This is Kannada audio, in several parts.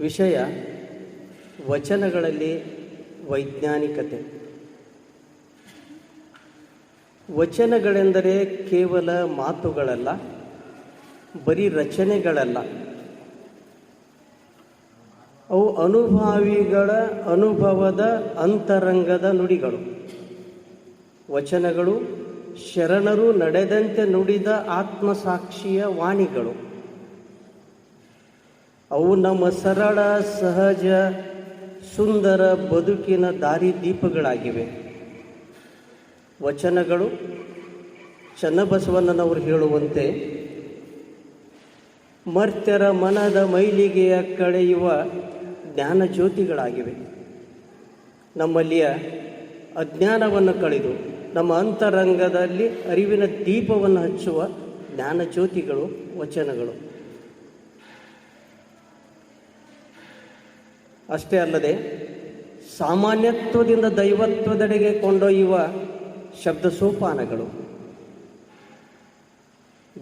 ವಿಷಯ ವಚನಗಳಲ್ಲಿ ವೈಜ್ಞಾನಿಕತೆ. ವಚನಗಳೆಂದರೆ ಕೇವಲ ಮಾತುಗಳಲ್ಲ, ಬರೀ ರಚನೆಗಳಲ್ಲ. ಅವು ಅನುಭಾವಿಗಳ ಅನುಭವದ ಅಂತರಂಗದ ನುಡಿಗಳು. ವಚನಗಳು ಶರಣರು ನಡೆದಂತೆ ನುಡಿದ ಆತ್ಮಸಾಕ್ಷಿಯ ವಾಣಿಗಳು. ಅವು ನಮ್ಮ ಸರಳ, ಸಹಜ, ಸುಂದರ ಬದುಕಿನ ದಾರಿದೀಪಗಳಾಗಿವೆ ವಚನಗಳು ಚನ್ನಬಸವಣ್ಣನವರು ಹೇಳುವಂತೆ, ಮರ್ತ್ಯರ ಮನದ ಮೈಲಿಗೆಯ ಕಳೆಯುವ ಜ್ಞಾನ ಜ್ಯೋತಿಗಳಾಗಿವೆ. ನಮ್ಮಲ್ಲಿಯ ಅಜ್ಞಾನವನ್ನು ಕಳೆದು, ನಮ್ಮ ಅಂತರಂಗದಲ್ಲಿ ಅರಿವಿನ ದೀಪವನ್ನು ಹಚ್ಚುವ ಜ್ಞಾನ ಜ್ಯೋತಿಗಳು, ವಚನಗಳು. ಅಷ್ಟೇ ಅಲ್ಲದೆ ಸಾಮಾನ್ಯತ್ವದಿಂದ ದೈವತ್ವದೆಡೆಗೆ ಕೊಂಡೊಯ್ಯುವ ಶಬ್ದ ಸೋಪಾನಗಳು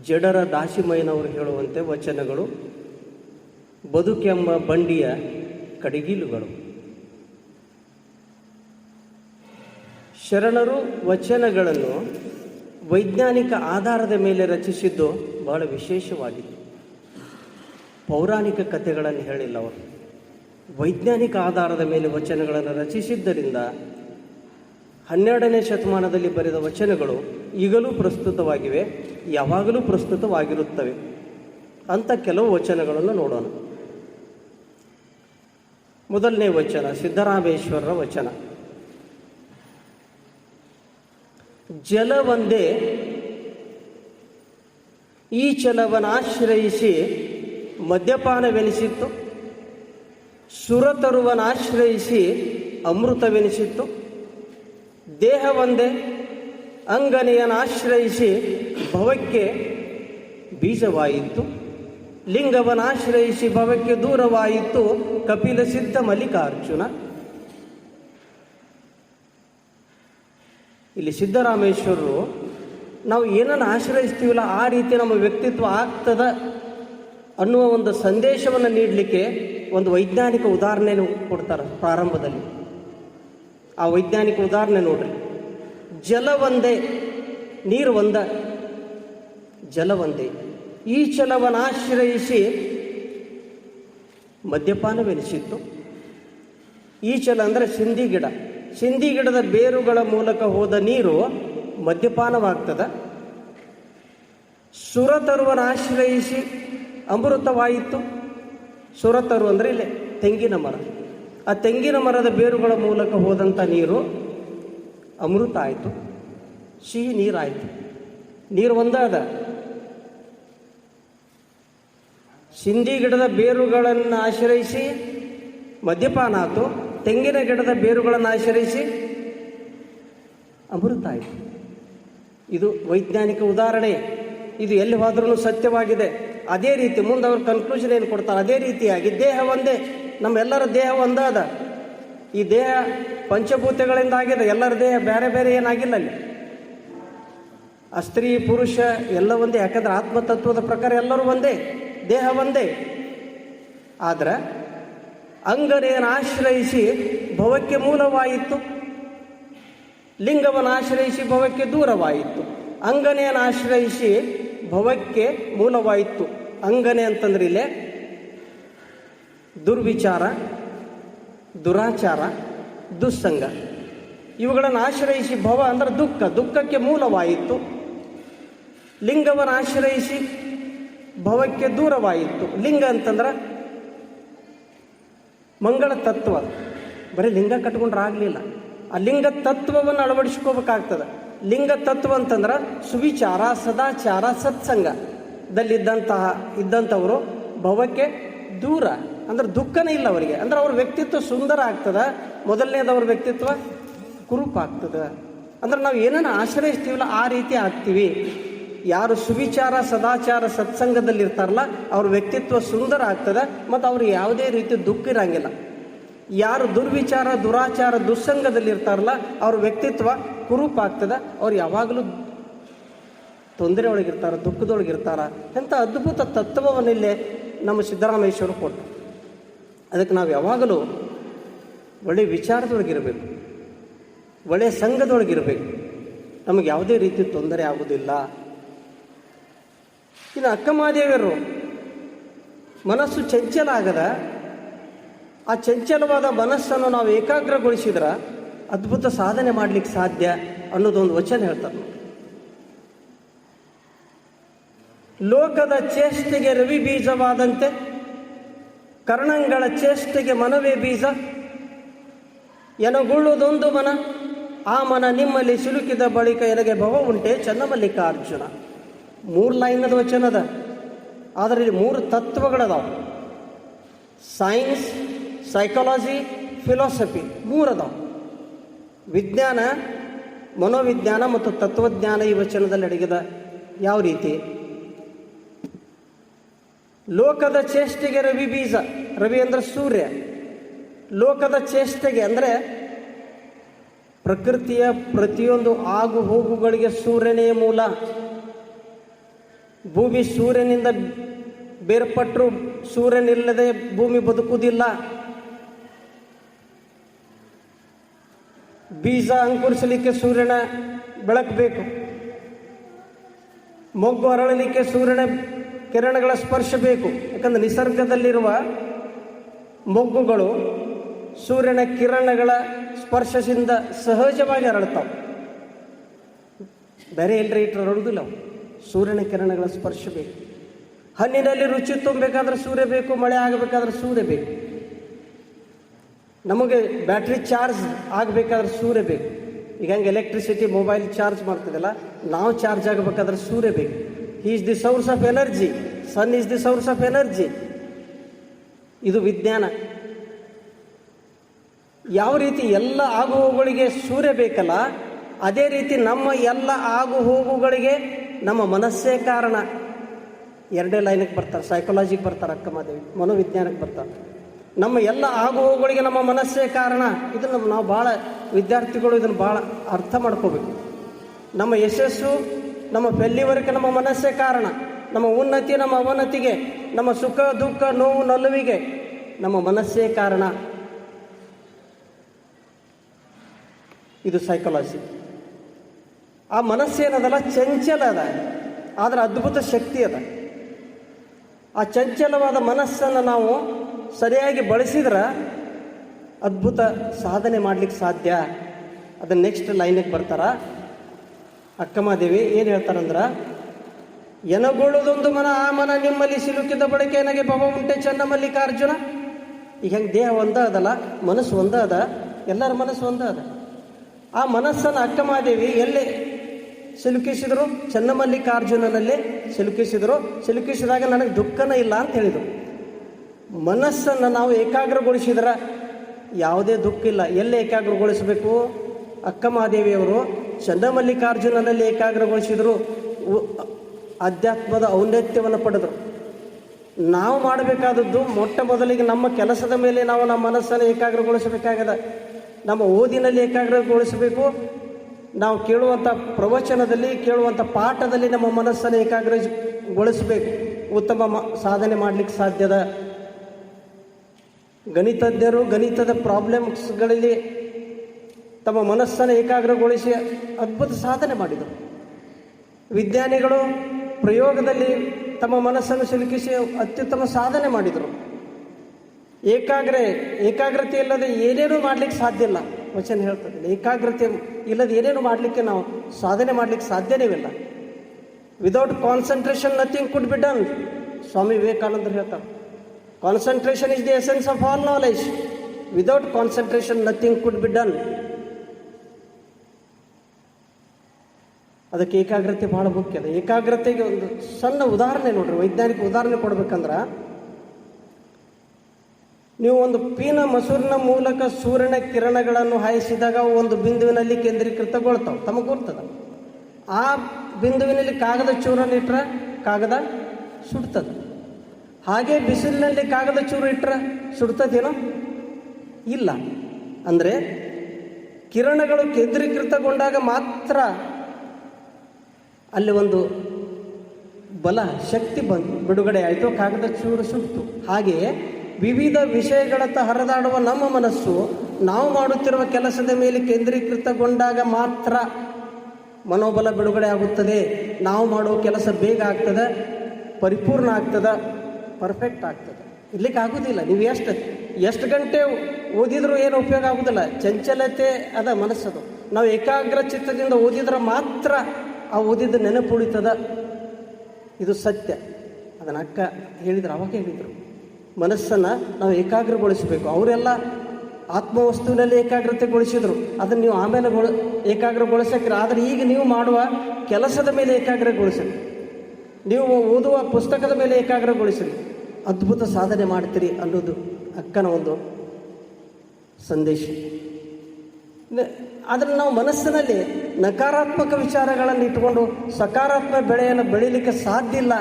ಜಡರ ದಾಸಿಮಯ್ಯನವರು ಹೇಳುವಂತೆ ವಚನಗಳು, ಬದುಕೆಂಬ ಬಂಡಿಯ ಕಡಿಗಿಲುಗಳು. ಶರಣರು ವಚನಗಳನ್ನು ವೈಜ್ಞಾನಿಕ ಆಧಾರದ ಮೇಲೆ ರಚಿಸಿದ್ದು ಬಹಳ ವಿಶೇಷವಾಗಿದೆ ಪೌರಾಣಿಕ ಕಥೆಗಳನ್ನು ಹೇಳಿಲ್ಲ ಅವರು. ವೈಜ್ಞಾನಿಕ ಆಧಾರದ ಮೇಲೆ ವಚನಗಳನ್ನು ರಚಿಸಿದ್ದರಿಂದ ಹನ್ನೆರಡನೇ ಶತಮಾನದಲ್ಲಿ ಬರೆದ ವಚನಗಳು ಈಗಲೂ ಪ್ರಸ್ತುತವಾಗಿವೆ, ಯಾವಾಗಲೂ ಪ್ರಸ್ತುತವಾಗಿರುತ್ತವೆ ಅಂತ ಕೆಲವು ವಚನಗಳನ್ನು ನೋಡೋಣ. ಮೊದಲನೇ ವಚನ, ಸಿದ್ದರಾಮೇಶ್ವರರ ವಚನ. ಜಲವೊಂದೇ ಈ ಚಲವನಾಶ್ರಯಿಸಿ ಮದ್ಯಪಾನವೆನಿಸಿತ್ತು. ಸುರತರುವನಾಶ್ರಯಿಸಿ ಅಮೃತವೆನಿಸಿತ್ತು. ದೇಹವೊಂದೇ ಅಂಗನೆಯನ್ನಾಶ್ರಯಿಸಿ ಭವಕ್ಕೆ ಬೀಜವಾಯಿತು. ಲಿಂಗವನ್ನಾಶ್ರಯಿಸಿ ಭವಕ್ಕೆ ದೂರವಾಯಿತು ಕಪಿಲ ಸಿದ್ಧ ಮಲ್ಲಿಕಾರ್ಜುನ. ಇಲ್ಲಿ ಸಿದ್ದರಾಮೇಶ್ವರರು ನಾವು ಏನನ್ನು ಆಶ್ರಯಿಸ್ತೀವಲ್ಲ ಆ ರೀತಿ ನಮ್ಮ ವ್ಯಕ್ತಿತ್ವ ಆಗ್ತದ ಅನ್ನುವ ಒಂದು ಸಂದೇಶವನ್ನು ನೀಡಲಿಕ್ಕೆ ಒಂದು ವೈಜ್ಞಾನಿಕ ಉದಾಹರಣೆ ಕೊಡ್ತಾರೆ ಪ್ರಾರಂಭದಲ್ಲಿ. ಆ ವೈಜ್ಞಾನಿಕ ಉದಾಹರಣೆ ನೋಡ್ರಿ. ಜಲ ಒಂದೇ, ನೀರು ಒಂದ, ಜಲ ಒಂದೇ. ಈ ಚಲವನ್ನಾಶ್ರಯಿಸಿ ಮದ್ಯಪಾನವೆನಿಸಿತ್ತು. ಈ ಚಲ ಅಂದರೆ ಸಿಂಧಿ ಗಿಡ. ಸಿಂಧಿ ಗಿಡದ ಬೇರುಗಳ ಮೂಲಕ ಹೋದ ನೀರು ಮದ್ಯಪಾನವಾಗ್ತದ. ಆಶ್ರಯಿಸಿ ಅಮೃತವಾಯಿತು. ಸುರತರು ಅಂದರೆ ಇಲ್ಲಿ ತೆಂಗಿನ ಮರ. ಆ ತೆಂಗಿನ ಮರದ ಬೇರುಗಳ ಮೂಲಕ ಹೋದಂಥ ನೀರು ಅಮೃತ ಆಯಿತು, ಸಿಹಿ ನೀರಾಯಿತು. ನೀರು ಒಂದಾದ. ಸಿಂಧಿ ಗಿಡದ ಬೇರುಗಳನ್ನು ಆಶ್ರಯಿಸಿ ಮದ್ಯಪಾನ ಆಯಿತು, ತೆಂಗಿನ ಗಿಡದ ಬೇರುಗಳನ್ನು ಆಶ್ರಯಿಸಿ ಅಮೃತ ಆಯಿತು. ಇದು ವೈಜ್ಞಾನಿಕ ಉದಾಹರಣೆ. ಇದು ಎಲ್ಲಿ ಹೋದ್ರೂ ಸತ್ಯವಾಗಿದೆ. ಅದೇ ರೀತಿ ಮುಂದೆ ಅವ್ರ ಕನ್ಕ್ಲೂಷನ್ ಏನು ಕೊಡ್ತಾರೆ? ಅದೇ ರೀತಿಯಾಗಿ ದೇಹ ಒಂದೇ, ನಮ್ಮೆಲ್ಲರ ದೇಹ ಒಂದಾದ. ಈ ದೇಹ ಪಂಚಭೂತಗಳಿಂದ ಆಗಿದೆ. ಎಲ್ಲರ ದೇಹ ಬೇರೆ ಬೇರೆ ಏನಾಗಿಲ್ಲ ಅಲ್ಲಿ. ಆ ಸ್ತ್ರೀ, ಪುರುಷ, ಎಲ್ಲ ಒಂದೇ. ಯಾಕಂದ್ರೆ ಆತ್ಮತತ್ವದ ಪ್ರಕಾರ ಎಲ್ಲರೂ ಒಂದೇ. ದೇಹ ಒಂದೇ. ಆದ್ರೆ ಅಂಗನೆಯನ್ನು ಆಶ್ರಯಿಸಿ ಭವಕ್ಕೆ ಮೂಲವಾಯಿತು? ಲಿಂಗವನ್ನು ಆಶ್ರಯಿಸಿ ಭವಕ್ಕೆ ದೂರವಾಯಿತು. ಅಂಗನೆಯನ್ನು ಆಶ್ರಯಿಸಿ ಭವಕ್ಕೆ ಮೂಲವಾಯಿತು ಅಂಗನೆ ಅಂತಂದ್ರೆ ಇಲ್ಲೇ? ದುರ್ವಿಚಾರ, ದುರಾಚಾರ, ದುಸ್ಸಂಗ. ಇವುಗಳನ್ನು ಆಶ್ರಯಿಸಿ ಭವ ಅಂದ್ರೆ ದುಃಖ. ದುಃಖಕ್ಕೆ ಮೂಲವಾಯಿತು ಲಿಂಗವನ್ನು ಆಶ್ರಯಿಸಿ ಭವಕ್ಕೆ ದೂರವಾಯಿತು. ಲಿಂಗ ಅಂತಂದ್ರೆ ಮಂಗಳ ತತ್ವ. ಬರೀ ಲಿಂಗ ಕಟ್ಕೊಂಡ್ರೆ ಆಗಲಿಲ್ಲ. ಆ ಲಿಂಗ ತತ್ವವನ್ನು ಅಳವಡಿಸ್ಕೋಬೇಕಾಗ್ತದೆ. ಲಿಂಗ ತತ್ವ ಅಂತಂದ್ರೆ ಸುವಿಚಾರ, ಸದಾಚಾರ ಸತ್ಸಂಗದಲ್ಲಿದ್ದಂತಹ ಇದ್ದಂಥವರು ಭವಕ್ಕೆ ದೂರ. ಅಂದ್ರೆ ದುಃಖನೇ ಇಲ್ಲ ಅವರಿಗೆ. ಅಂದ್ರೆ ಅವ್ರ ವ್ಯಕ್ತಿತ್ವ ಸುಂದರ ಆಗ್ತದ. ಮೊದಲನೇದವ್ರ ವ್ಯಕ್ತಿತ್ವ ಕುರುಪ ಆಗ್ತದ ಅಂದ್ರೆ ನಾವು ಏನನ್ನ ಆಶ್ರಯಿಸ್ತೀವಲ್ಲ ಆ ರೀತಿ ಆಗ್ತೀವಿ. ಯಾರು ಸುವಿಚಾರ, ಸದಾಚಾರ ಸತ್ಸಂಗದಲ್ಲಿ ಇರ್ತಾರಲ್ಲ ಅವ್ರ ವ್ಯಕ್ತಿತ್ವ ಸುಂದರ ಆಗ್ತದೆ ಮತ್ತು ಅವ್ರಿಗೆ ಯಾವುದೇ ರೀತಿ ದುಃಖ ಇರಂಗಿಲ್ಲ. ಯಾರು ದುರ್ವಿಚಾರ, ದುರಾಚಾರ ದುಸ್ಸಂಗದಲ್ಲಿ ಇರ್ತಾರಲ್ಲ ಅವ್ರ ವ್ಯಕ್ತಿತ್ವ ಕುರುಪ ಆಗ್ತದೆ ಅವ್ರು ಯಾವಾಗಲೂ ತೊಂದರೆ ಒಳಗಿರ್ತಾರ ದುಃಖದೊಳಗಿರ್ತಾರ. ಎಂಥ ಅದ್ಭುತ ತತ್ವವನ್ನಿಲ್ಲೇ ನಮ್ಮ ಸಿದ್ದರಾಮೇಶ್ವರು ಕೊಟ್ಟರು ಅದಕ್ಕೆ ನಾವು ಯಾವಾಗಲೂ ಒಳ್ಳೆಯ ವಿಚಾರದೊಳಗಿರಬೇಕು ಒಳ್ಳೆಯ ಸಂಘದೊಳಗಿರಬೇಕು. ನಮಗೆ ಯಾವುದೇ ರೀತಿ ತೊಂದರೆ ಆಗುವುದಿಲ್ಲ. ಇನ್ನು ಅಕ್ಕಮಹಾದೇವಿಯರು ಮನಸ್ಸು ಚಂಚಲ ಆಗದ ಆ ಚಂಚಲವಾದ ಮನಸ್ಸನ್ನು ನಾವು ಏಕಾಗ್ರಗೊಳಿಸಿದ್ರೆ ಅದ್ಭುತ ಸಾಧನೆ ಮಾಡಲಿಕ್ಕೆ ಸಾಧ್ಯ ಅನ್ನೋದೊಂದು ವಚನ ಹೇಳ್ತಾರೆ. ಲೋಕದ ಚೇಷ್ಟೆಗೆ ರವಿ ಬೀಜವಾದಂತೆ, ಕರ್ಣಂಗಳ ಚೇಷ್ಟೆಗೆ ಮನವೇ ಬೀಜ ಎನಗುಳ್ಳುವುದೊಂದು ಮನ, ಆ ಮನ ನಿಮ್ಮಲ್ಲಿ ಸಿಲುಕಿದ ಬಳಿಕ ಎನಗೆ ಭವ ಉಂಟೆ ಚನ್ನಮಲ್ಲಿಕಾರ್ಜುನ. ಮೂರು ಲೈನದ ವಚನದ ಆದರೆ ಇಲ್ಲಿ ಮೂರು ತತ್ವಗಳದಾವ. ಸೈನ್ಸ್ ಸೈಕಾಲಜಿ ಫಿಲಾಸಫಿ ಮೂರದಾವ. ವಿಜ್ಞಾನ, ಮನೋವಿಜ್ಞಾನ ಮತ್ತು ತತ್ವಜ್ಞಾನ ಈ ವಚನದಲ್ಲಿ ಅಡಗಿದ ಯಾವ ರೀತಿ? ಲೋಕದ ಚೇಷ್ಟೆಗೆ ರವಿ ಬೀಜ, ರವಿ ಅಂದ್ರೆ ಸೂರ್ಯ. ಲೋಕದ ಚೇಷ್ಟೆಗೆ ಅಂದರೆ ಪ್ರಕೃತಿಯ ಪ್ರತಿಯೊಂದು ಆಗು ಹೋಗುಗಳಿಗೆ ಸೂರ್ಯನೇ ಮೂಲ. ಭೂಮಿ ಸೂರ್ಯನಿಂದ ಬೇರ್ಪಟ್ಟರು ಸೂರ್ಯನಿಲ್ಲದೆ ಭೂಮಿ ಬದುಕುವುದಿಲ್ಲ. ಬೀಜ ಅಂಕುರಿಸಲಿಕ್ಕೆ ಸೂರ್ಯನ ಬೆಳಕು ಬೇಕು. ಮೊಗ್ಗು ಅರಳಲಿಕ್ಕೆ ಸೂರ್ಯನ ಕಿರಣಗಳ ಸ್ಪರ್ಶ ಬೇಕು. ಯಾಕಂದ್ರೆ ನಿಸರ್ಗದಲ್ಲಿರುವ ಮೊಗ್ಗುಗಳು ಸೂರ್ಯನ ಕಿರಣಗಳ ಸ್ಪರ್ಶದಿಂದ ಸಹಜವಾಗಿ ಅರಳ್ತಾವೆ ಬೇರೆ ಎಲ್ಲರಿ ಇಟ್ಟರೆ ಅರಳುವುದಿಲ್ಲ ಸೂರ್ಯನ ಕಿರಣಗಳ ಸ್ಪರ್ಶ ಬೇಕು. ಹಣ್ಣಿನಲ್ಲಿ ರುಚಿ ತುಂಬಬೇಕಾದ್ರೆ ಸೂರ್ಯ ಬೇಕು, ಮಳೆ ಆಗಬೇಕಾದ್ರೆ ಸೂರ್ಯ ಬೇಕು. ನಮಗೆ ಬ್ಯಾಟ್ರಿ ಚಾರ್ಜ್ ಆಗಬೇಕಾದ್ರೆ ಸೂರ್ಯ ಬೇಕು. ಈಗ ಹೆಂಗೆ ಎಲೆಕ್ಟ್ರಿಸಿಟಿ ಮೊಬೈಲ್ ಚಾರ್ಜ್ ಮಾಡ್ತಿದ್ದಲ್ಲ, ನಾವು ಚಾರ್ಜ್ ಆಗಬೇಕಾದ್ರೆ ಸೂರ್ಯ ಬೇಕು. Is the source of energy sun is the source of energy ಇದು ವಿಜ್ಞಾನ. ಯಾವ ರೀತಿ ಎಲ್ಲ ಆಗು ಹೋಗುಗಳಿಗೆ ಸೂರ್ಯ ಬೇಕಲ್ಲ, ಅದೇ ರೀತಿ ನಮ್ಮ ಎಲ್ಲ ಆಗು ಹೋಗುಗಳಿಗೆ ನಮ್ಮ ಮನಸ್ಸೇ ಕಾರಣ. ಎರಡೇ ಲೈನಿಗೆ ಬರ್ತಾರೆ. ಸೈಕಾಲಜಿಗೆ ಬರ್ತಾರೆ ಅಕ್ಕಮಾದೇವಿ ಮನೋವಿಜ್ಞಾನಕ್ಕೆ ಬರ್ತಾರೆ. ನಮ್ಮ ಎಲ್ಲ ಆಗು ಹೋಗುಗಳಿಗೆ ನಮ್ಮ ಮನಸ್ಸೇ ಕಾರಣ. ಇದನ್ನು ನಾವು ಭಾಳ ವಿದ್ಯಾರ್ಥಿಗಳು ಇದನ್ನು ಭಾಳ ಅರ್ಥ ಮಾಡ್ಕೋಬೇಕು. ನಮ್ಮ ಯಶಸ್ಸು ನಮ್ಮ ಫೆಲ್ಲಿವರೆಗೆ ನಮ್ಮ ಮನಸ್ಸೇ ಕಾರಣ. ನಮ್ಮ ಉನ್ನತಿ ನಮ್ಮ ಅವನತಿಗೆ, ನಮ್ಮ ಸುಖ, ದುಃಖ, ನೋವು, ನಲುವಿಗೆ ನಮ್ಮ ಮನಸ್ಸೇ ಕಾರಣ. ಇದು ಸೈಕಾಲಜಿ ಆ ಮನಸ್ಸೇನದಲ್ಲ ಚಂಚಲ ಅದ. ಆದರೆ ಅದ್ಭುತ ಶಕ್ತಿ ಅದ. ಆ ಚಂಚಲವಾದ ಮನಸ್ಸನ್ನು ನಾವು ಸರಿಯಾಗಿ ಬಳಸಿದ್ರೆ ಅದ್ಭುತ ಸಾಧನೆ ಮಾಡ್ಲಿಕ್ಕೆ ಸಾಧ್ಯ. ಅದನ್ನು ನೆಕ್ಸ್ಟ್ ಲೈನಿಗೆ ಬರ್ತಾರ. ಅಕ್ಕಮಾದೇವಿ ಏನು ಹೇಳ್ತಾರಂದ್ರೆ ಎನಗೊಳ್ಳೋದೊಂದು ಮನ, ಆ ಮನ ನಿಮ್ಮಲ್ಲಿ ಸಿಲುಕಿದ ಬಳಿಕೆ, ನನಗೆ ಭವ ಉಂಟೆ ಚೆನ್ನ ಮಲ್ಲಿಕಾರ್ಜುನ. ಈಗ ಹೆಂಗೆ ದೇಹ ಒಂದ ಅದಲ್ಲ, ಮನಸ್ಸು ಒಂದ ಅದ, ಎಲ್ಲರ ಮನಸ್ಸು ಒಂದ ಅದ. ಆ ಮನಸ್ಸನ್ನು ಅಕ್ಕಮಾದೇವಿ ಎಲ್ಲಿ ಸಿಲುಕಿಸಿದರು? ಚೆನ್ನಮಲ್ಲಿಕಾರ್ಜುನನಲ್ಲಿ ಸಿಲುಕಿಸಿದರು. ಸಿಲುಕಿಸಿದಾಗ ನನಗೆ ದುಃಖನೇ ಇಲ್ಲ ಅಂತ ಹೇಳಿದರು. ಮನಸ್ಸನ್ನು ನಾವು ಏಕಾಗ್ರಗೊಳಿಸಿದ್ರೆ ಯಾವುದೇ ದುಃಖ ಇಲ್ಲ ಎಲ್ಲಿ ಏಕಾಗ್ರಗೊಳಿಸಬೇಕು? ಅಕ್ಕಮಹಾದೇವಿಯವರು ಮಹಾದೇವಿಯವರು ಏಕಾಗ್ರಗೊಳಿಸಿದರು. ಉ- ಅಧ್ಯಾತ್ಮದ ಔನ್ನತ್ಯವನ್ನು ಪಡೆದರು. ನಾವು ಮಾಡಬೇಕಾದದ್ದು ಮೊಟ್ಟ ಮೊದಲಿಗೆ ನಮ್ಮ ಕೆಲಸದ ಮೇಲೆ ನಾವು ನಮ್ಮ ಮನಸ್ಸನ್ನು ಏಕಾಗ್ರಗೊಳಿಸಬೇಕಾಗದ. ನಮ್ಮ ಓದಿನಲ್ಲಿ ಏಕಾಗ್ರಗೊಳಿಸಬೇಕು. ನಾವು ಕೇಳುವಂಥ ಪ್ರವಚನದಲ್ಲಿ, ಕೇಳುವಂಥ ಪಾಠದಲ್ಲಿ ನಮ್ಮ ಮನಸ್ಸನ್ನು ಏಕಾಗ್ರಗೊಳಿಸಬೇಕು. ಉತ್ತಮ ಸಾಧನೆ ಮಾಡಲಿಕ್ಕೆ ಸಾಧ್ಯದ ಗಣಿತಜ್ಞರು ಗಣಿತದ ಪ್ರಾಬ್ಲಮ್ಸ್ಗಳಲ್ಲಿ ತಮ್ಮ ಮನಸ್ಸನ್ನು ಏಕಾಗ್ರಗೊಳಿಸಿ ಅದ್ಭುತ ಸಾಧನೆ ಮಾಡಿದರು. ವಿಜ್ಞಾನಿಗಳು ಪ್ರಯೋಗದಲ್ಲಿ ತಮ್ಮ ಮನಸ್ಸನ್ನು ಸಿಲುಕಿಸಿ ಅತ್ಯುತ್ತಮ ಸಾಧನೆ ಮಾಡಿದರು. ಏಕಾಗ್ರ, ಏಕಾಗ್ರತೆ ಇಲ್ಲದೆ ಏನೇನೂ ಮಾಡಲಿಕ್ಕೆ ಸಾಧ್ಯ ಇಲ್ಲ. ವಚನ ಹೇಳ್ತದೆ, ಏಕಾಗ್ರತೆ ಇಲ್ಲದೆ ಏನೇನು ಮಾಡಲಿಕ್ಕೆ ನಾವು ಸಾಧನೆ ಮಾಡಲಿಕ್ಕೆ ಸಾಧ್ಯನೇ ಇಲ್ಲ. Without concentration nothing could be done Swami ವಿವೇಕಾನಂದರು ಹೇಳ್ತಾರೆ concentration is the essence of all knowledge. Without concentration, nothing could be done ಅದಕ್ಕೆ ಏಕಾಗ್ರತೆ ಬಹಳ ಮುಖ್ಯ. ಅದ ಏಕಾಗ್ರತೆಗೆ ಒಂದು ಸಣ್ಣ ಉದಾಹರಣೆ ನೋಡ್ರಿ. ವೈಜ್ಞಾನಿಕ ಉದಾಹರಣೆ ಕೊಡ್ಬೇಕಂದ್ರೆ ನೀವು ಒಂದು ಪೀನ ಮಸೂರಿನ ಮೂಲಕ ಸೂರ್ಯನ ಕಿರಣಗಳನ್ನು ಹಾಯಿಸಿದಾಗ ಒಂದು ಬಿಂದುವಿನಲ್ಲಿ ಕೇಂದ್ರೀಕೃತಗೊಳ್ತಾವೆ. ತಮಗೆ ಗೊತ್ತದ ಆ ಬಿಂದುವಿನಲ್ಲಿ ಕಾಗದ ಚೂರನ್ನು ಇಟ್ರೆ ಕಾಗದ ಸುಡ್ತದ. ಹಾಗೆ ಬಿಸಿಲಿನಲ್ಲಿ ಕಾಗದ ಚೂರು ಇಟ್ಟರೆ ಸುಡ್ತದೇನೋ? ಇಲ್ಲ. ಅಂದರೆ ಕಿರಣಗಳು ಕೇಂದ್ರೀಕೃತಗೊಂಡಾಗ ಮಾತ್ರ ಅಲ್ಲಿ ಒಂದು ಬಲ ಶಕ್ತಿ ಬಂದು ಬಿಡುಗಡೆ ಆಯಿತು, ಕಾಗದ ಚೂರು ಸುಡ್ತು. ಹಾಗೆಯೇ ವಿವಿಧ ವಿಷಯಗಳತ್ತ ಹರಿದಾಡುವ ನಮ್ಮ ಮನಸ್ಸು ನಾವು ಮಾಡುತ್ತಿರುವ ಕೆಲಸದ ಮೇಲೆ ಕೇಂದ್ರೀಕೃತಗೊಂಡಾಗ ಮಾತ್ರ ಮನೋಬಲ ಬಿಡುಗಡೆ ಆಗುತ್ತದೆ. ನಾವು ಮಾಡುವ ಕೆಲಸ ಬೇಗ ಆಗ್ತದೆ, ಪರಿಪೂರ್ಣ ಆಗ್ತದೆ. ಪರ್ಫೆಕ್ಟ್ ಆಗ್ತದೆ. ಇರ್ಲಿಕ್ಕೆ ಆಗೋದಿಲ್ಲ. ನೀವು ಎಷ್ಟು ಎಷ್ಟು ಗಂಟೆ ಓದಿದರೂ ಏನು ಉಪಯೋಗ ಆಗೋದಿಲ್ಲ. ಚಂಚಲತೆ ಅದ ಮನಸ್ಸದು. ನಾವು ಏಕಾಗ್ರ ಚಿತ್ತದಿಂದ ಓದಿದ್ರೆ ಮಾತ್ರ ಆ ಓದಿದ ನೆನಪು ಉಳಿತದ ಇದು ಸತ್ಯ. ಅದನ್ನ ಅಕ್ಕ ಹೇಳಿದ್ರು, ಅವಾಗ ಹೇಳಿದರು. ಮನಸ್ಸನ್ನು ನಾವು ಏಕಾಗ್ರಗೊಳಿಸಬೇಕು. ಅವರೆಲ್ಲ ಆತ್ಮವಸ್ತುವಿನಲ್ಲಿ ಏಕಾಗ್ರತೆಗೊಳಿಸಿದರು. ಅದನ್ನು ನೀವು ಆಮೇಲೆ ಗೊಳ ಆದ್ರೆ ಈಗ ನೀವು ಮಾಡುವ ಕೆಲಸದ ಮೇಲೆ ಏಕಾಗ್ರಗೊಳಿಸಿರಿ ನೀವು ಓದುವ ಪುಸ್ತಕದ ಮೇಲೆ ಏಕಾಗ್ರಗೊಳಿಸಿರಿ. ಅದ್ಭುತ ಸಾಧನೆ ಮಾಡ್ತೀರಿ ಅನ್ನೋದು ಅಕ್ಕನ ಒಂದು ಸಂದೇಶ. ಆದರೆ ನಾವು ಮನಸ್ಸಿನಲ್ಲಿ ನಕಾರಾತ್ಮಕ ವಿಚಾರಗಳನ್ನು ಇಟ್ಟುಕೊಂಡು ಸಕಾರಾತ್ಮಕ ಬೆಳೆಯನ್ನು ಬೆಳೀಲಿಕ್ಕೆ ಸಾಧ್ಯ ಇಲ್ಲ,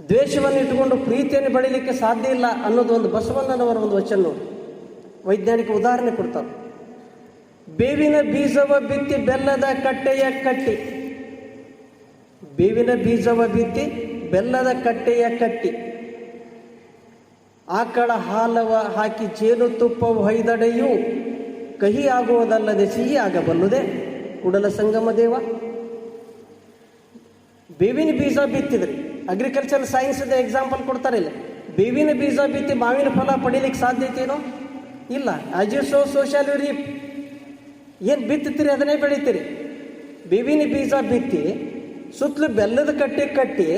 ದ್ವೇಷವನ್ನು ಇಟ್ಟುಕೊಂಡು ಪ್ರೀತಿಯನ್ನು ಬೆಳೀಲಿಕ್ಕೆ ಸಾಧ್ಯ ಇಲ್ಲ ಅನ್ನೋದು ಒಂದು ಬಸವಣ್ಣನವರ ಒಂದು ವಚನ ವೈಜ್ಞಾನಿಕ ಉದಾಹರಣೆ ಕೊಡ್ತಾರೆ. ಬೇವಿನ ಬೀಜವ ಬಿತ್ತಿ ಬೆಲ್ಲದ ಕಟ್ಟೆಯ ಕಟ್ಟಿ. ಬೇವಿನ ಬೀಜವ ಬಿತ್ತಿ ಬೆಲ್ಲದ ಕಟ್ಟೆಯ ಕಟ್ಟಿ. ಆಕಳ ಹಾಲವ ಹಾಕಿ ಜೇನುತುಪ್ಪವು ಹೊಯ್ದಡೆಯೂ ಕಹಿ ಆಗುವುದಲ್ಲದೆ ಸಿಹಿ ಆಗಬಲ್ಲುದೆ? ಕುಡಲ ಸಂಗಮ ದೇವ. ಬೇವಿನ ಬೀಜ ಬಿತ್ತಿದ್ರೆ ಅಗ್ರಿಕಲ್ಚರ್ ಸೈನ್ಸ್ದ ಎಕ್ಸಾಂಪಲ್ ಕೊಡ್ತಾರೆ ಇಲ್ಲ. ಬೇವಿನ ಬೀಜ ಬಿತ್ತಿ ಮಾವಿನ ಫಲ ಪಡೀಲಿಕ್ಕೆ ಸಾಧ್ಯತೆ ಏನೋ ಇಲ್ಲ. As you sow so shall reap ಏನು ಬಿತ್ತುತ್ತೀರಿ ಅದನ್ನೇ ಬೆಳಿತೀರಿ. ಬೇವಿನ ಬೀಜ ಬಿತ್ತಿ ಸುತ್ತಲೂ ಬೆಲ್ಲದ ಕಟ್ಟಿ ಕಟ್ಟಿ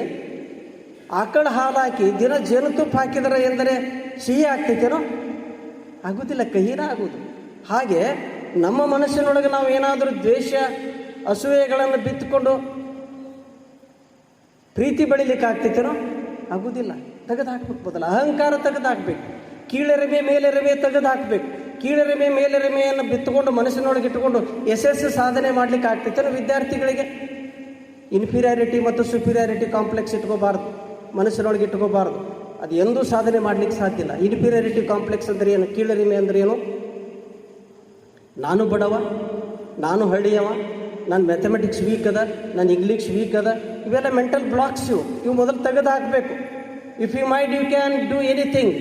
ಆಕಳ ಹಾಲು ಹಾಕಿ ದಿನ ಜೇನುತುಪ್ಪ ಹಾಕಿದರೆ ಎಂದರೆ ಸಿಹಿ ಆಗ್ತೈತೇನೋ? ಆಗುದಿಲ್ಲ, ಕಹಿನ ಆಗುವುದು. ಹಾಗೆ ನಮ್ಮ ಮನಸ್ಸಿನೊಳಗೆ ನಾವು ಏನಾದರೂ ದ್ವೇಷ, ಅಸೂಯೆಗಳನ್ನು ಬಿತ್ತುಕೊಂಡು ಪ್ರೀತಿ ಬೆಳಿಲಿಕ್ಕೆ ಆಗ್ತೈತೇನೋ? ಆಗುದಿಲ್ಲ. ತೆಗೆದು ಹಾಕ್ಬೇಕು ಬದಲ ಅಹಂಕಾರ ತೆಗೆದು ಹಾಕ್ಬೇಕು ಕೀಳರಿಮೆ ಮೇಲೆರಿಮೆ ತೆಗೆದು ಹಾಕ್ಬೇಕು ಕೀಳರಿಮೆ ಮೇಲೆರಿಮೆಯನ್ನು ಬಿತ್ತುಕೊಂಡು ಮನಸ್ಸಿನೊಳಗೆ ಇಟ್ಟುಕೊಂಡು ಯಶಸ್ಸು ಸಾಧನೆ ಮಾಡ್ಲಿಕ್ಕೆ ಆಗ್ತೈತೇನೋ ವಿದ್ಯಾರ್ಥಿಗಳಿಗೆ? ಇನ್ಫೀರಿಯಾರಿಟಿ ಮತ್ತು ಸುಪೀರಿಯಾರಿಟಿ ಕಾಂಪ್ಲೆಕ್ಸ್ ಇಟ್ಕೋಬಾರ್ದು. ಮನಸ್ಸಿನೊಳಗೆ ಇಟ್ಕೋಬಾರ್ದು. ಅದು ಎಂದೂ ಸಾಧನೆ ಮಾಡಲಿಕ್ಕೆ ಸಾಧ್ಯ ಇಲ್ಲ. ಇನ್ಫೀರಿಯಾರಿಟಿ ಕಾಂಪ್ಲೆಕ್ಸ್ ಅಂದ್ರೆ ಏನು? ಕೀಳರಿಮೆ ಅಂದರೆ ಏನು? ನಾನು ಬಡವ, ನಾನು ಹಳ್ಳಿಯವ ನಾನು ಮ್ಯಾಥಮೆಟಿಕ್ಸ್ ವೀಕ್ ಅದ ನಾನು ಇಂಗ್ಲೀಷ್ ವೀಕ್ ಅದ, ಇವೆಲ್ಲ ಮೆಂಟಲ್ ಬ್ಲಾಕ್ಸ್ ಇವು. ಇವು ಮೊದಲು ತೆಗೆದು ಹಾಕಬೇಕು if you mind you can do anything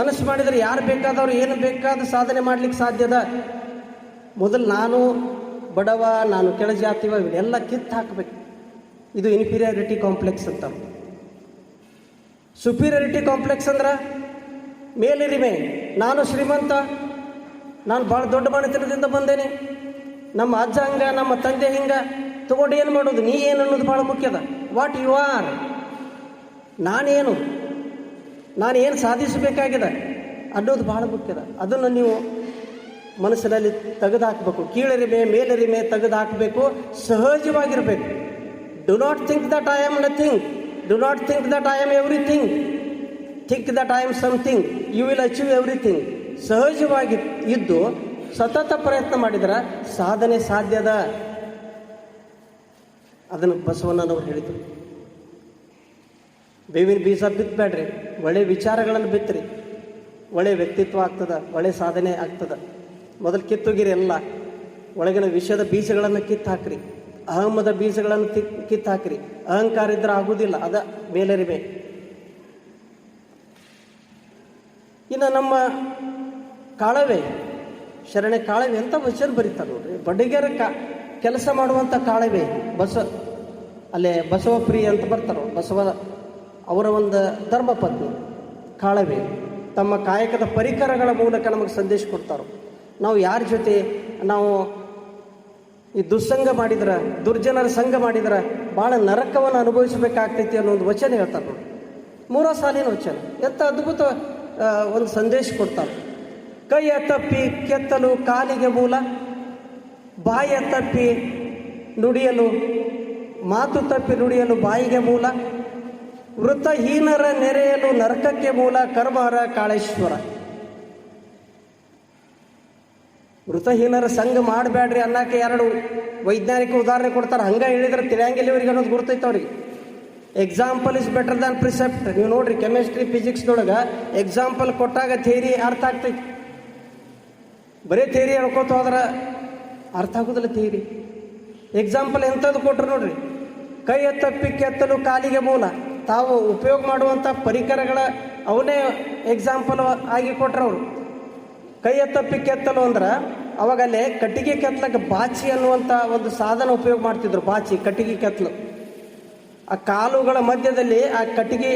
ಮನಸ್ಸು ಮಾಡಿದರೆ ಯಾರು ಬೇಕಾದವ್ರು ಏನು ಬೇಕಾದ ಸಾಧನೆ ಮಾಡಲಿಕ್ಕೆ ಸಾಧ್ಯದ ಮೊದಲು ನಾನು ಬಡವ, ನಾನು ಕೆಳಜಾತಿವ ಇವೆಲ್ಲ ಕಿತ್ತು ಹಾಕಬೇಕು ಇದು ಇನ್ಫೀರಿಯಾರಿಟಿ ಕಾಂಪ್ಲೆಕ್ಸ್ ಅಂತ. ಸುಪೀರಿಯಾರಿಟಿ ಕಾಂಪ್ಲೆಕ್ಸ್ ಅಂದ್ರೆ ಮೇಲಿರಿಮೆ ನಾನು ಶ್ರೀಮಂತ, ನಾನು ಭಾಳ ದೊಡ್ಡ ಮನೆತನದಿಂದ ಬಂದೇನೆ. ನಮ್ಮ ಅಜ್ಜ ಹಂಗ, ನಮ್ಮ ತಂದೆ ಹಿಂಗ. ತಗೊಂಡು ಏನು ಮಾಡೋದು? ನೀ ಏನು ಅನ್ನೋದು ಭಾಳ ಮುಖ್ಯದ ವಾಟ್ ಯು ಆರ್ ನಾನೇನು? ನಾನು ಏನು ಸಾಧಿಸಬೇಕಾಗಿದೆ? ಅನ್ನೋದು ಭಾಳ ಮುಖ್ಯದ ಅದನ್ನು ನೀವು ಮನಸ್ಸಿನಲ್ಲಿ ತೆಗೆದು ಹಾಕಬೇಕು ಕೀಳರಿಮೆ, ಮೇಲರಿಮೆ ತೆಗೆದು ಹಾಕಬೇಕು ಸಹಜವಾಗಿರಬೇಕು. Do not think that I am nothing do not think that I am everything think that I am something you will achieve everything ಸಹಜವಾಗಿ ಇದ್ದು ಸತತ ಪ್ರಯತ್ನ ಮಾಡಿದ್ರೆ ಸಾಧನೆ ಸಾಧ್ಯದ ಅದನ್ನು ಬಸವಣ್ಣನವರು ಹೇಳಿದರು. ಬೇವಿನ ಬೀಜ ಬಿತ್ತಬೇಡ್ರಿ ಒಳ್ಳೆ ವಿಚಾರಗಳನ್ನು ಬಿತ್ತರಿ ಒಳ್ಳೆ ವ್ಯಕ್ತಿತ್ವ ಆಗ್ತದ, ಒಳ್ಳೆ ಸಾಧನೆ ಆಗ್ತದ. ಮೊದಲು ಕಿತ್ತುಗಿರಿ ಎಲ್ಲ. ಒಳಗಿನ ವಿಷಯದ ಬೀಜಗಳನ್ನು ಕಿತ್ತು ಹಾಕ್ರಿ ಅಹಮದ ಬೀಜಗಳನ್ನು ಕಿತ್ತು ಹಾಕ್ರಿ ಅಹಂಕಾರ ಇದ್ರೆ ಆಗುವುದಿಲ್ಲ. ಅದ ಮೇಲರಿಮೆ. ಇನ್ನು ನಮ್ಮ ಕಾಳವೆ, ಶರಣೆ ಕಾಳವೆ ಅಂತ ವಚನ ಬರೀತಾರೆ ನೋಡ್ರಿ. ಬಡಿಗೆರ ಕೆಲಸ ಮಾಡುವಂಥ ಕಾಳವೆ, ಬಸ, ಅಲ್ಲೇ ಬಸವಪ್ರಿಯ ಅಂತ ಬರ್ತಾರೆ ಬಸವ ಅವರ ಒಂದು ಧರ್ಮಪತ್ನಿ ಕಾಳವೆ. ತಮ್ಮ ಕಾಯಕದ ಪರಿಕರಗಳ ಮೂಲಕ ನಮಗೆ ಸಂದೇಶ ಕೊಡ್ತಾರೆ. ನಾವು ಯಾರ ಜೊತೆ, ನಾವು ಈ ದುಸ್ಸಂಗ ಮಾಡಿದ್ರೆ, ದುರ್ಜನರ ಸಂಘ ಮಾಡಿದ್ರೆ ಭಾಳ ನರಕವನ್ನು ಅನುಭವಿಸಬೇಕಾಗ್ತೈತಿ ಅನ್ನೋ ಒಂದು ವಚನ ಹೇಳ್ತಾರೆ ನೋಡಿ. ಮೂರೋ ಸಾಲಿನ ವಚನ. ಎಂಥ ಅದ್ಭುತ ಒಂದು ಸಂದೇಶ ಕೊಡ್ತಾರೆ. ಕೈಯ ತಪ್ಪಿ ಕೆತ್ತಲು ಕಾಲಿಗೆ ಮೂಲ, ಬಾಯ ತಪ್ಪಿ ನುಡಿಯಲು, ಮಾತು ತಪ್ಪಿ ನುಡಿಯಲು ಬಾಯಿಗೆ ಮೂಲ, ವೃತ್ತಹೀನರ ನೆರೆಯಲು ನರಕಕ್ಕೆ ಮೂಲ ಕರ್ಮಹರ ಕಾಳೇಶ್ವರ. ವೃತಹೀನರ ಸಂಘ ಮಾಡಬೇಡ್ರಿ ಅನ್ನಕ್ಕೆ ಎರಡು ವೈಜ್ಞಾನಿಕ ಉದಾಹರಣೆ ಕೊಡ್ತಾರೆ. ಹಂಗೆ ಹೇಳಿದ್ರೆ ತಿಳಿಯಂಗಿಲ್ಲ ಇವ್ರಿಗೆ ಅನ್ನೋದು ಗುರ್ತೈತೆ ಅವ್ರಿಗೆ. Example is better than precept ನೀವು ನೋಡ್ರಿ ಕೆಮಿಸ್ಟ್ರಿ ಫಿಸಿಕ್ಸ್ದೊಳಗೆ ಎಕ್ಸಾಂಪಲ್ ಕೊಟ್ಟಾಗ ಥೇರಿ ಅರ್ಥ ಆಗ್ತೈತಿ. ಬರೀ ಥೇರಿ ಹೇಳ್ಕೊತ ಹೋದ್ರೆ ಅರ್ಥ ಆಗೋದಿಲ್ಲ ಥೇರಿ ಎಕ್ಸಾಂಪಲ್ ಎಂಥದ್ದು ಕೊಟ್ರು ನೋಡ್ರಿ, ಕೈ ತಪ್ಪಿ ಕೆತ್ತಲು ಕಾಲಿಗೆ ಮೂಲ. ತಾವು ಉಪಯೋಗ ಮಾಡುವಂಥ ಪರಿಕರಗಳ ಅವನೇ ಎಕ್ಸಾಂಪಲ್ ಆಗಿ ಕೊಟ್ರು ಅವರು ಕೈಯ ತಪ್ಪಿ ಕೆತ್ತಲು ಅಂದ್ರೆ ಅವಾಗಲ್ಲೇ ಕಟ್ಟಿಗೆ ಕೆತ್ತಲಕ್ಕೆ ಬಾಚಿ ಅನ್ನುವಂಥ ಒಂದು ಸಾಧನ ಉಪಯೋಗ ಮಾಡ್ತಿದ್ರು, ಬಾಚಿ, ಕಟ್ಟಿಗೆ ಕೆತ್ತಲು. ಆ ಕಾಲುಗಳ ಮಧ್ಯದಲ್ಲಿ ಆ ಕಟ್ಟಿಗೆ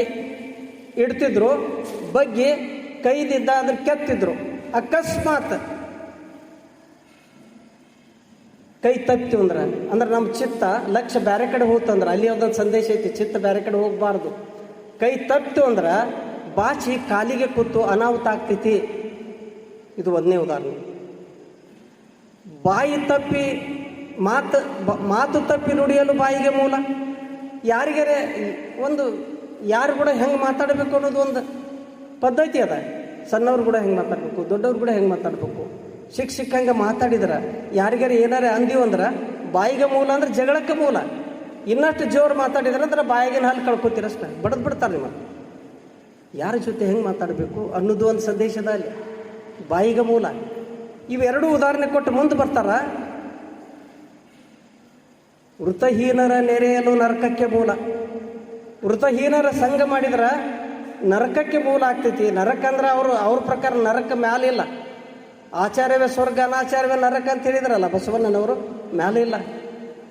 ಇಡ್ತಿದ್ರು, ಬಗ್ಗೆ ಕೈದಿದ್ದ ಅದ್ರ ಕೆತ್ತಿದ್ರು. ಅಕಸ್ಮಾತ್ ಕೈ ತಪ್ಪಿತು ಅಂದ್ರೆ ಅಂದ್ರೆ ನಮ್ಮ ಚಿತ್ತ ಲಕ್ಷ್ಯ ಬೇರೆ ಕಡೆ ಹೋಗ್ತಂದ್ರೆ ಅಲ್ಲಿ ಒಂದೊಂದು ಸಂದೇಶ ಐತಿ, ಚಿತ್ತ ಬೇರೆ ಕಡೆ ಹೋಗಬಾರ್ದು. ಕೈ ತಪ್ಪಿತು ಅಂದ್ರೆ ಬಾಚಿ ಕಾಲಿಗೆ ಕೂತು ಅನಾಹುತ ಆಗ್ತೈತಿ. ಇದು ಒಂದನೇ ಉದಾಹರಣೆ. ಬಾಯಿ ತಪ್ಪಿ ಮಾತು ಮಾತು ತಪ್ಪಿ ನುಡಿಯಲು ಬಾಯಿಗೆ ಮೂಲ. ಯಾರಿಗಾರೆ, ಒಂದು, ಯಾರು ಕೂಡ ಹೆಂಗೆ ಮಾತಾಡಬೇಕು ಅನ್ನೋದು ಒಂದು ಪದ್ಧತಿ ಅದ. ಸಣ್ಣವ್ರು ಕೂಡ ಹೆಂಗೆ ಮಾತಾಡಬೇಕು, ದೊಡ್ಡವ್ರು ಕೂಡ ಹೆಂಗೆ ಮಾತಾಡಬೇಕು. ಸಿಕ್ಕ ಸಿಕ್ಕಂಗೆ ಮಾತಾಡಿದ್ರೆ, ಯಾರಿಗಾರ ಏನಾರ ಅಂದೀವು ಅಂದ್ರೆ, ಬಾಯಿಗೆ ಮೂಲ ಅಂದ್ರೆ ಜಗಳಕ್ಕೆ ಮೂಲ. ಇನ್ನಷ್ಟು ಜೋರು ಮಾತಾಡಿದ್ರೆ ಅಂದ್ರೆ ಬಾಯಿಗೆ ಹಾಲು ಕಳ್ಕೊತೀರಷ್ಟೇ ಬಡದ್ ಬಿಡ್ತಾರೆ ನಿಮ್ಮ ಯಾರ ಜೊತೆ ಹೆಂಗೆ ಮಾತಾಡಬೇಕು ಅನ್ನೋದು ಒಂದು ಸಂದೇಶದ ಅಲ್ಲಿ. ಬಾಯಿಗೆ ಮೂಲ. ಇವೆರಡೂ ಉದಾಹರಣೆ ಕೊಟ್ಟು ಮುಂದೆ ಬರ್ತಾರ. ವೃತಹೀನರ ನೆರೆಯಲು ನರಕಕ್ಕೆ ಮೂಲ. ವೃತಹೀನರ ಸಂಘ ಮಾಡಿದ್ರ ನರಕಕ್ಕೆ ಮೂಲ ಆಗ್ತೈತಿ. ನರಕ ಅಂದ್ರೆ ಅವರು, ಅವ್ರ ಪ್ರಕಾರ ನರಕ ಮ್ಯಾಲಿಲ್ಲ ಆಚಾರ್ಯವೇ ಸ್ವರ್ಗ, ಅನಾಚಾರ್ಯವೇ ನರಕ ಅಂತ ಹೇಳಿದ್ರಲ್ಲ ಬಸವಣ್ಣನವರು ಮ್ಯಾಲಿಲ್ಲ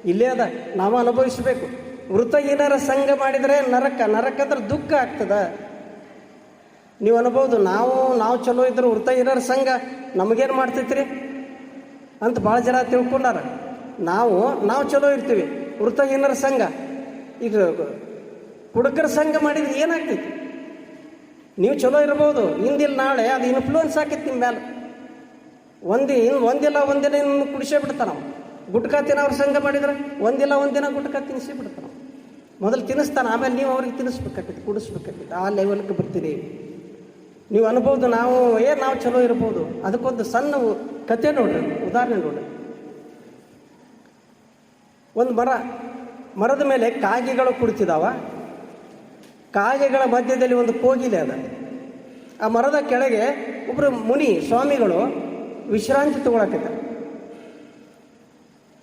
ಇಲ್ಲೇ. ಅದ, ನಾವು ಅನುಭವಿಸಬೇಕು. ವೃತಹೀನರ ಸಂಘ ಮಾಡಿದರೆ ನರಕ ನರಕ ಅಂದ್ರೆ ದುಃಖ ಆಗ್ತದ. ನೀವು ಅನ್ಬೋದು, ನಾವು ನಾವು ಚಲೋ ಇದ್ರೆ ಹುರ್ತ ಇರೋರು ಸಂಘ ನಮಗೇನು ಮಾಡ್ತೈತ್ರಿ? ಅಂತ ಭಾಳ ಜನ ತಿಳ್ಕೊಂಡಾರ. ನಾವು ನಾವು ಚಲೋ ಇರ್ತೀವಿ ವೃತಹೀನರ ಸಂಘ. ಈಗ ಹುಡುಗರ ಸಂಘ ಮಾಡಿದ್ರೆ ಏನಾಗ್ತೈತಿ? ನೀವು ಚಲೋ ಇರ್ಬೋದು, ಹಿಂದಿಲ್ ನಾಳೆ ಅದು ಇನ್ಫ್ಲೂಯೆನ್ಸ್ ಆಕೈತಿ ನಿಮ್ಮ ಮೇಲೆ ಒಂದು ಇನ್ನು ಒಂದಿಲ್ಲ ಒಂದಿನ ಕುಡಿಸೇ ಬಿಡ್ತಾರೆ ನಾವು ಗುಟ್ಕಾ ತಿನ್ನೋರು ಸಂಘ ಮಾಡಿದ್ರೆ ಒಂದಿಲ್ಲ ಒಂದಿನ ಗುಟ್ಕಾ ತಿನ್ನಿಸಿ ಬಿಡ್ತಾರೆ ಮೊದಲು ತಿನ್ನಿಸ್ತಾನೆ ಆಮೇಲೆ ನೀವು ಅವ್ರಿಗೆ ತಿನ್ನಿಸ್ಬೇಕಾಗ್ತೈತಿ ಕುಡಿಸ್ಬೇಕಾಗ್ತೈತಿ. ಆ ಲೆವೆಲ್ಗೆ ಬರ್ತೀರಿ. ನೀವು ಅನ್ಬೋದು ನಾವು, ಏ, ನಾವು ಚಲೋ ಇರ್ಬೋದು. ಅದಕ್ಕೊಂದು ಸಣ್ಣ ಕತೆ ನೋಡ್ರಿ, ಉದಾಹರಣೆ ನೋಡ್ರಿ. ಒಂದು ಮರ, ಮರದ ಮೇಲೆ ಕಾಗೆಗಳು ಕುಡಿತಿದಾವ. ಕಾಗೆಗಳ ಮಧ್ಯದಲ್ಲಿ ಒಂದು ಕೋಗಿಲೆ ಅದ. ಆ ಮರದ ಕೆಳಗೆ ಒಬ್ಬರು ಮುನಿ, ಸ್ವಾಮಿಗಳು ವಿಶ್ರಾಂತಿ ತಗೊಳಕಿದ್ದಾರೆ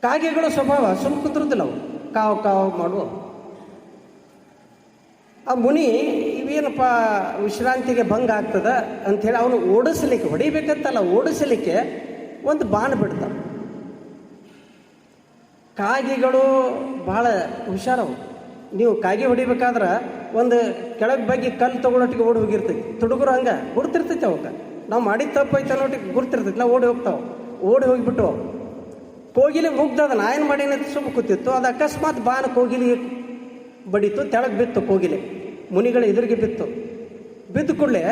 ಕಾಗೆಗಳ ಸ್ವಭಾವ ಸುಮ್ ಕುಂತಿರುದಿಲ್ಲ ಅವು. ಕಾವು ಕಾವು, ಮಾಡುವ. ಆ ಮುನಿ ಇವೇನಪ್ಪ ವಿಶ್ರಾಂತಿಗೆ ಭಂಗ ಆಗ್ತದ ಅಂಥೇಳಿ ಅವನು ಓಡಿಸ್ಲಿಕ್ಕೆ, ಹೊಡಿಬೇಕಂತಲ್ಲ, ಓಡಿಸಲಿಕ್ಕೆ ಒಂದು ಬಾಣ ಬಿಡ್ತಾನೆ. ಕಾಗಿಗಳು ಭಾಳ ಹುಷಾರವು. ನೀವು ಕಾಗಿ ಹೊಡಿಬೇಕಾದ್ರೆ ಒಂದು ಕೆಳಗೆ ಬಗ್ಗೆ ಕಲ್ಲು ತಗೊಳೊಟ್ಟಿಗೆ ಓಡಿ ಹೋಗಿರ್ತೈತಿ. ತುಡುಗರು ಹಂಗೆ ಗುರ್ತಿರ್ತೈತಿ ಅವಕ್ಕೆ. ನಾವು ಮಾಡಿದ ತಪ್ಪು ಐತೆ ಅನ್ನೋಟಿಗೆ ನಾವು ಓಡಿ ಹೋಗ್ತಾವ. ಓಡಿ ಹೋಗಿಬಿಟ್ಟು ಕೋಗಿಲೆ ಮುಗ್ದದ, ನಾ ಏನು ಸುಮ್ಮ ಕೂತಿತ್ತು. ಅದು ಅಕಸ್ಮಾತ್ ಬಾನ ಕೋಗಿಲಿ ಬಡಿತು, ತೆಳಗೆ ಬಿತ್ತು ಕೋಗಿಲೆ. ಮುನಿಗಳ ಎದುರಿಗೆ ಬಿತ್ತು. ಬಿದ್ದ ಕೂಡಲೇ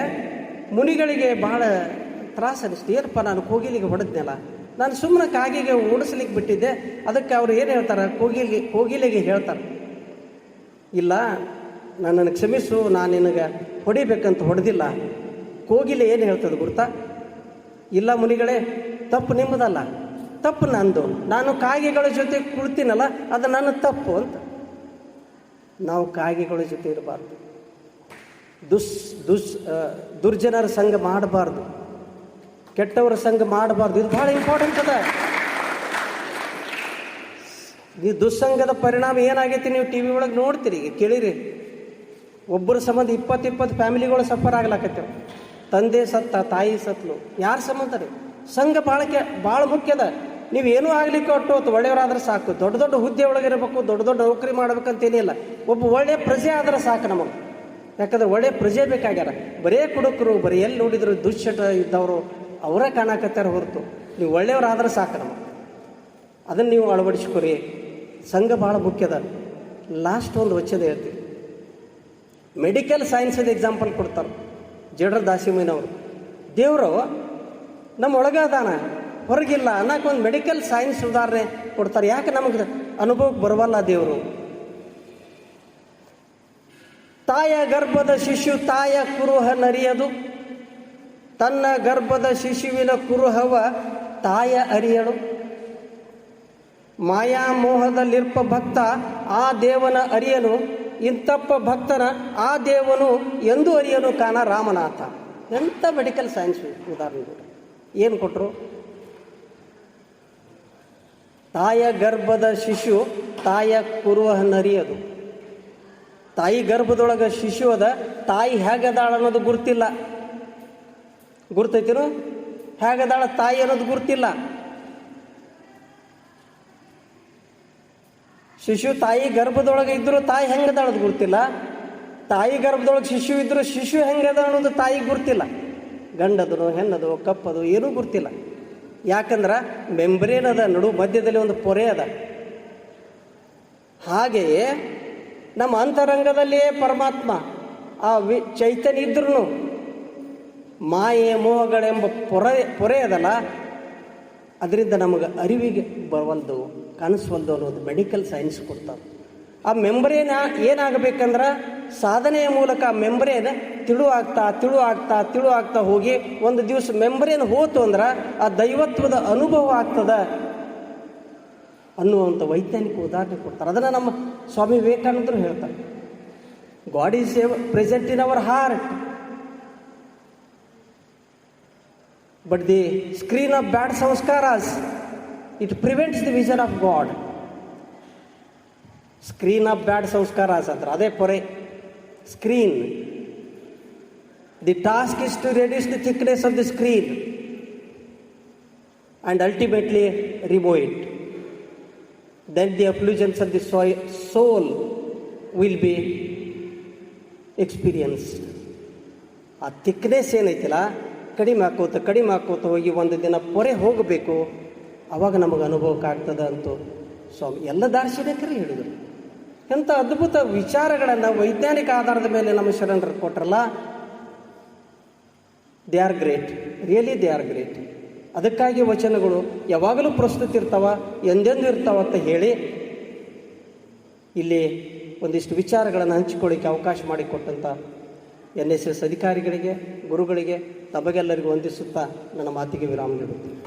ಮುನಿಗಳಿಗೆ ಬಹಳ ತ್ರಾಸ ಅನಿಸ್ತು. ಏನಪ್ಪ ನಾನು ಕೋಗಿಲಿಗೆ ಹೊಡೆದ್ನಲ್ಲ? ನಾನು ಸುಮ್ಮನೆ ಕಾಗಿಗೆ ಓಡಿಸ್ಲಿಕ್ಕೆ ಬಿಟ್ಟಿದ್ದೆ. ಅದಕ್ಕೆ ಅವ್ರು ಏನು ಹೇಳ್ತಾರೆ? ಕೋಗಿಲಿಗೆ, ಕೋಗಿಲೆಗೆ ಹೇಳ್ತಾರೆ. ಇಲ್ಲ, ನನ್ನನ್ನು ಕ್ಷಮಿಸು, ನಾನು ನಿನಗೆ ಹೊಡಿಬೇಕಂತ ಹೊಡೆದಿಲ್ಲ. ಕೋಗಿಲೆ ಏನು ಹೇಳ್ತದೆ ಗುರ್ತಾ? ಇಲ್ಲ ಮುನಿಗಳೇ, ತಪ್ಪು ನಿಮ್ಮದಲ್ಲ. ತಪ್ಪು ನಂದು. ನಾನು ಕಾಗೆಗಳ ಜೊತೆ ಕುಳ್ತೀನಲ್ಲ, ಅದು ನನ್ನ ತಪ್ಪು ಅಂತ. ನಾವು ಕಾಗೆಗಳ ಜೊತೆ ಇರಬಾರ್ದು. ದುಸ್ ದುಸ್ ದುರ್ಜನರ ಸಂಘ ಮಾಡಬಾರ್ದು. ಕೆಟ್ಟವರ ಸಂಘ ಮಾಡಬಾರ್ದು. ಇದು ಭಾಳ ಇಂಪಾರ್ಟೆಂಟ್ ಅದ ಈ ದುಸ್ಸಂಗದ ಪರಿಣಾಮ ಏನಾಗೈತಿ ನೀವು ಟಿ ವಿ ಒಳಗೆ ನೋಡ್ತೀರಿ ಕೇಳಿರಿ. ಒಬ್ಬರ ಸಂಬಂಧ ಇಪ್ಪತ್ತು ಇಪ್ಪತ್ತು ಫ್ಯಾಮಿಲಿಗಳು ಸಫರ್ ಆಗ್ಲಾಕತ್ತೇವೆ. ತಂದೆ ಸತ್ತ, ತಾಯಿ ಸತ್ಲು. ಯಾರ ಸಂಬಂಧ ರೀ? ಸಂಘ ಭಾಳ ಕೆ ಭಾಳ ಮುಖ್ಯದ ನೀವು ಏನೂ ಆಗ್ಲಿಕ್ಕೆ ಒಟ್ಟು ಹೊತ್ತು ಒಳ್ಳೆಯವರಾದ್ರೆ ಸಾಕು. ದೊಡ್ಡ ದೊಡ್ಡ ಹುದ್ದೆ ಒಳಗಿರಬೇಕು, ದೊಡ್ಡ ದೊಡ್ಡ ನೌಕರಿ ಮಾಡ್ಬೇಕಂತೇನಿಲ್ಲ. ಒಬ್ಬ ಒಳ್ಳೆಯ ಪ್ರಜೆ ಆದ್ರೆ ಸಾಕು ನಮಗೆ. ಯಾಕಂದ್ರೆ ಒಳ್ಳೆ ಪ್ರಜೆ ಬೇಕಾಗ್ಯಾರ. ಬರೇ ಕುಡುಕರು, ಬರೀ ಎಲ್ಲಿ ನೋಡಿದ್ರು ದುಶ್ಚಟ ಇದ್ದವರು ಅವರೇ ಕಾಣಕತ್ತಾರ ಹೊರತು. ನೀವು ಒಳ್ಳೆಯವರಾದ್ರೆ ಸಾಕು ನಮ್ಮ ಅದನ್ನು ನೀವು ಅಳವಡಿಸ್ಕೊರಿ. ಸಂಘ ಭಾಳ ಮುಖ್ಯದ ಲಾಸ್ಟ್ ಒಂದು ವಚನ ಹೇಳ್ತೀವಿ ಮೆಡಿಕಲ್ ಸೈನ್ಸದ ಎಕ್ಸಾಂಪಲ್ ಕೊಡ್ತಾರೆ ಜಡ್ರ ದಾಸಿಮಯ್ಯನವರು. ದೇವರು ನಮ್ಮ ಒಳಗಾದಾನ. ಹೊರಗಿಲ್ಲ. ಅನ್ನೋಕೆ ಒಂದು ಮೆಡಿಕಲ್ ಸೈನ್ಸ್ ಉದಾಹರಣೆ ಕೊಡ್ತಾರೆ. ಯಾಕೆ ನಮಗೆ ಅನುಭವಕ್ಕೆ ಬರವಲ್ಲ ದೇವರು? ತಾಯ ಗರ್ಭದ ಶಿಶು ತಾಯ ಕುರುಹ ನರಿಯದು. ತನ್ನ ಗರ್ಭದ ಶಿಶುವಿನ ಕುರುಹವ ತಾಯ ಅರಿಯಳು. ಮಾಯಾಮೋಹದಲ್ಲಿರ್ಪ ಭಕ್ತ ಆ ದೇವನ ಅರಿಯನು. ಇಂತಪ್ಪ ಭಕ್ತನ ಆ ದೇವನು ಎಂದು ಅರಿಯನು ಕಾಣ ರಾಮನಾಥ. ಎಂಥ ಮೆಡಿಕಲ್ ಸೈನ್ಸ್ ಉದಾಹರಣೆ ಕೊಟ್ರು ಏನು ಕೊಟ್ಟರು ತಾಯ ಗರ್ಭದ ಶಿಶು ತಾಯ ಕುರುಹ ನರಿಯದು. ತಾಯಿ ಗರ್ಭದೊಳಗೆ ಶಿಶು ಅದ, ತಾಯಿ ಹೇಗದಾಳ ಅನ್ನೋದು ಗುರ್ತಿಲ್ಲ. ಗುರ್ತೈತಿರು ಹೇಗದಾಳ ತಾಯಿ ಅನ್ನೋದು ಗುರ್ತಿಲ್ಲ. ಶಿಶು ತಾಯಿ ಗರ್ಭದೊಳಗೆ ಇದ್ದರೂ ತಾಯಿ ಹೆಂಗದಾಳದು ಗುರ್ತಿಲ್ಲ. ತಾಯಿ ಗರ್ಭದೊಳಗೆ ಶಿಶು ಇದ್ದರೂ ಶಿಶು ಹೆಂಗದ ಅನ್ನೋದು ತಾಯಿ ಗುರ್ತಿಲ್ಲ. ಗಂಡದನು, ಹೆಣ್ಣದು, ಕಪ್ಪದು ಏನೂ ಗುರ್ತಿಲ್ಲ. ಯಾಕಂದ್ರೆ ಮೆಂಬ್ರೇನ್ ಅದ, ನಡು ಮಧ್ಯದಲ್ಲಿ ಒಂದು ಪೊರೆ ಅದ. ಹಾಗೆಯೇ ನಮ್ಮ ಅಂತರಂಗದಲ್ಲಿಯೇ ಪರಮಾತ್ಮ, ಆ ವಿ ಚೈತನ್ಯ ಇದ್ರೂ ಮಾಯೆ ಮೋಹಗಳೆಂಬ ಪೊರೆ ಪೊರೆ ಅದಲ್ಲ, ಅದರಿಂದ ನಮಗೆ ಅರಿವಿಗೆ ಬರವಲ್ದು, ಕಾಣಿಸ್ವಲ್ದು ಅನ್ನೋದು ಮೆಡಿಕಲ್ ಸೈನ್ಸ್ ಕೊಡ್ತಾರೆ ಆ ಮೆಂಬ್ರೇನ ಏನಾಗಬೇಕಂದ್ರೆ ಸಾಧನೆಯ ಮೂಲಕ ಆ ಮೆಂಬ್ರೇನ್ ತಿಳು ಆಗ್ತಾ ತಿಳು ಆಗ್ತಾ ತಿಳು ಆಗ್ತಾ ಹೋಗಿ ಒಂದು ದಿವಸ ಮೆಂಬ್ರೇನ್ ಹೋತು ಅಂದ್ರೆ ಆ ದೈವತ್ವದ ಅನುಭವ ಆಗ್ತದ ಅನ್ನುವಂಥ ವೈಜ್ಞಾನಿಕ ಉದಾಹರಣೆ ಕೊಡ್ತಾರೆ. ಅದನ್ನು ನಮ್ಮ ಸ್ವಾಮಿ ವಿವೇಕಾನಂದರು ಹೇಳ್ತಾರೆ God is ever present in our heart but the screen of bad samskaras it prevents the vision of God screen of bad samskaras ಅಂದ್ರೆ ಅದೇ ಪೊರೆ screen the task is to reduce the thickness of the screen and ultimately remove it then the effulgence of the soul will be experienced. ಆ ಥಿಕ್ನೆಸ್ ಏನೈತಿಲ್ಲ, ಕಡಿಮೆ ಹಾಕೋತ ಕಡಿಮೆ ಹಾಕೋತ ಹೋಗಿ ಒಂದು ದಿನ ಪೊರೆ ಹೋಗಬೇಕು, ಅವಾಗ ನಮಗೆ ಅನುಭವಕ್ಕೆ ಆಗ್ತದೆ ಅಂತೂ. ಸ್ವಾಮಿ, ಎಲ್ಲ ದಾರ್ಶನಿಕರು ಹೇಳಿದರು. ಎಂಥ ಅದ್ಭುತ ವಿಚಾರಗಳನ್ನು ವೈಜ್ಞಾನಿಕ ಆಧಾರದ ಮೇಲೆ ನಮ್ಮ ಶರಣರು ಕೊಟ್ರಲ್ಲ, they are great. Really they are great ಅದಕ್ಕಾಗಿ ವಚನಗಳು ಯಾವಾಗಲೂ ಪ್ರಸ್ತುತ ಇರ್ತಾವ, ಎಂದೆಂದು ಇರ್ತಾವ ಅಂತ ಹೇಳಿ ಇಲ್ಲಿ ಒಂದಿಷ್ಟು ವಿಚಾರಗಳನ್ನು ಹಂಚಿಕೊಳ್ಳಿಕ್ಕೆ ಅವಕಾಶ ಮಾಡಿಕೊಟ್ಟಂಥ ಎನ್ ಎಸ್ ಎಸ್ ಅಧಿಕಾರಿಗಳಿಗೆ, ಗುರುಗಳಿಗೆ, ತಮಗೆಲ್ಲರಿಗೂ ವಂದಿಸುತ್ತಾ ನನ್ನ ಮಾತಿಗೆ ವಿರಾಮ ನೀಡುತ್ತೇನೆ.